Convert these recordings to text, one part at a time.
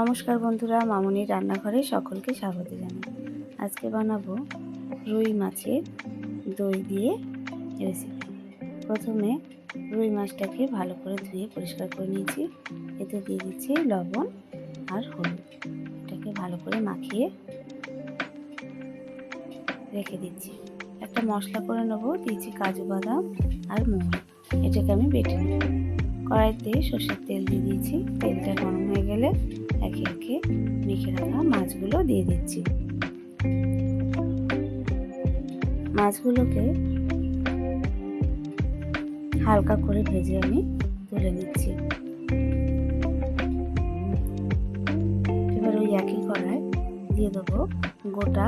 নমস্কার বন্ধুরা, মামুনির রান্নাঘরে সকলকে স্বাগত জানাই। আজকে বানাবো রুই মাছের দই দিয়ে রেসিপি প্রথমে রুই মাছটাকে ভালো করে ধুয়ে পরিষ্কার করে নিয়েছি। এতে দিয়ে দিচ্ছি লবণ আর হলুদ। এটাকে ভালো করে মাখিয়ে রেখে দিচ্ছি। একটা মশলা করে নেব, দিয়েছি কাজু বাদাম আর মোহন এটাকে আমি বেটে নেব। কড়াইতে সর্ষের তেল দিয়ে দিয়েছি। তেলটা গরম হয়ে গেলে একে একে মেখে রাখা মাছগুলো দিয়ে দিচ্ছি। মাছগুলোকে হালকা করে ভেজে আমি তুলে নিচ্ছি। এবার ওই একই কড়ায় দিয়ে দেবো গোটা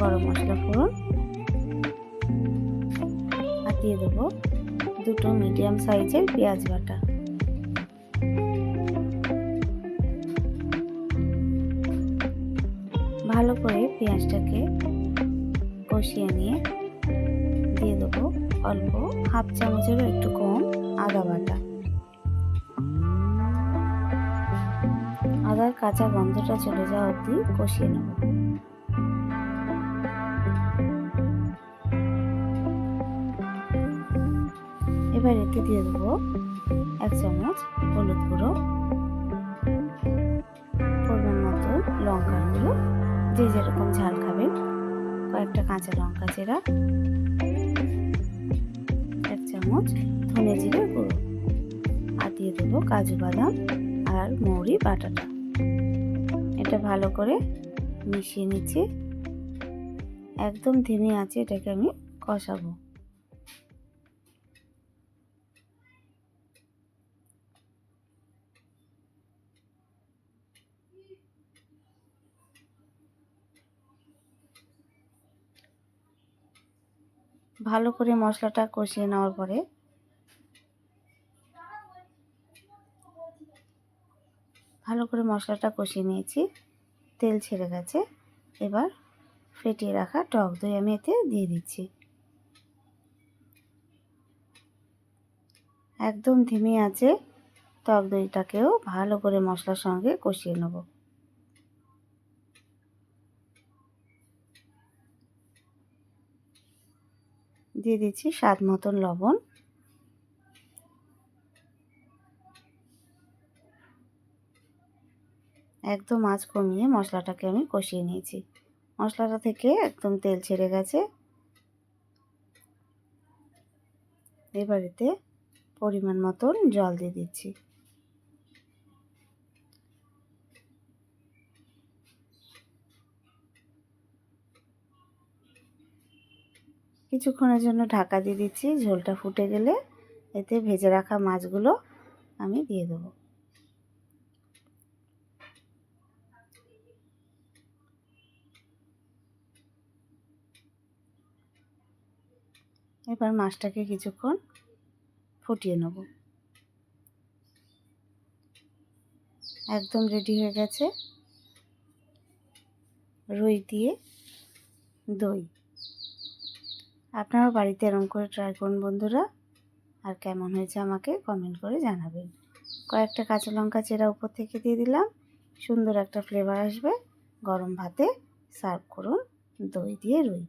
গরম মশলা ফোড়ন। আর দিয়ে দেবো দুটো মিডিয়াম সাইজের পেঁয়াজ বাটা। ভালো করে পেঁয়াজটাকে কষিয়ে নিয়ে দিয়ে দেবো অল্প হাফ চামচেরও একটু কম আদা বাটা। আদার কাঁচা গন্ধটা চলে যাওয়া অবধি কষিয়ে নেব। এবার এতে দিয়ে দেবো এক চামচ হলুদ গুঁড়ো। যে যেরকম ঝাল খাবেন কয়েকটা কাঁচা লঙ্কা চেরা, এক চামচ ধনে জিরে গুঁড়ো, আর দিয়ে দেবো কাজু বাদাম আর মৌরি বাটাটা। এটা ভালো করে মিশিয়ে নিচ্ছি। একদম ধিমে আছে, এটাকে আমি কষাবো। ভালো করে মশলাটা কষিয়ে নেওয়ার পরে ভালো করে মশলাটা কষিয়ে নিয়েছি। তেল ছেড়ে গেছে। এবার ফেটিয়ে রাখা টক দই আমি এতে দিয়ে দিচ্ছি। একদম ধিমে আছে। টক দইটাকেও ভালো করে মশলার সঙ্গে কষিয়ে নেব। দিয়ে দিচ্ছি স্বাদ মতন লবণ। একদম মাছ কমিয়ে মশলাটাকে আমি কষিয়ে নিয়েছি। মশলাটা থেকে একদম তেল ছেড়ে গেছে। এবারেতে পরিমাণ মতন জল দিয়ে দিচ্ছি। কিছুক্ষণের জন্য ঢাকা দিয়ে দিচ্ছি। ঝোলটা ফুটে গেলে এতে ভেজে রাখা মাছগুলো আমি দিয়ে দেবো। এবার মাছটাকে কিছুক্ষণ ফুটিয়ে নেব। একদম রেডি হয়ে গেছে। রুই দিয়ে দই। আপনারাও বাড়িতে এরম করে ট্রাই করুন বন্ধুরা। আর কেমন হয়েছে আমাকে কমেন্ট করে জানাবেন। কয়েকটা কাঁচা লঙ্কা চেরা উপর থেকে দিয়ে দিলাম। সুন্দর একটা ফ্লেভার আসবে। গরম ভাতে সার্ভ করুন দই দিয়ে রুই।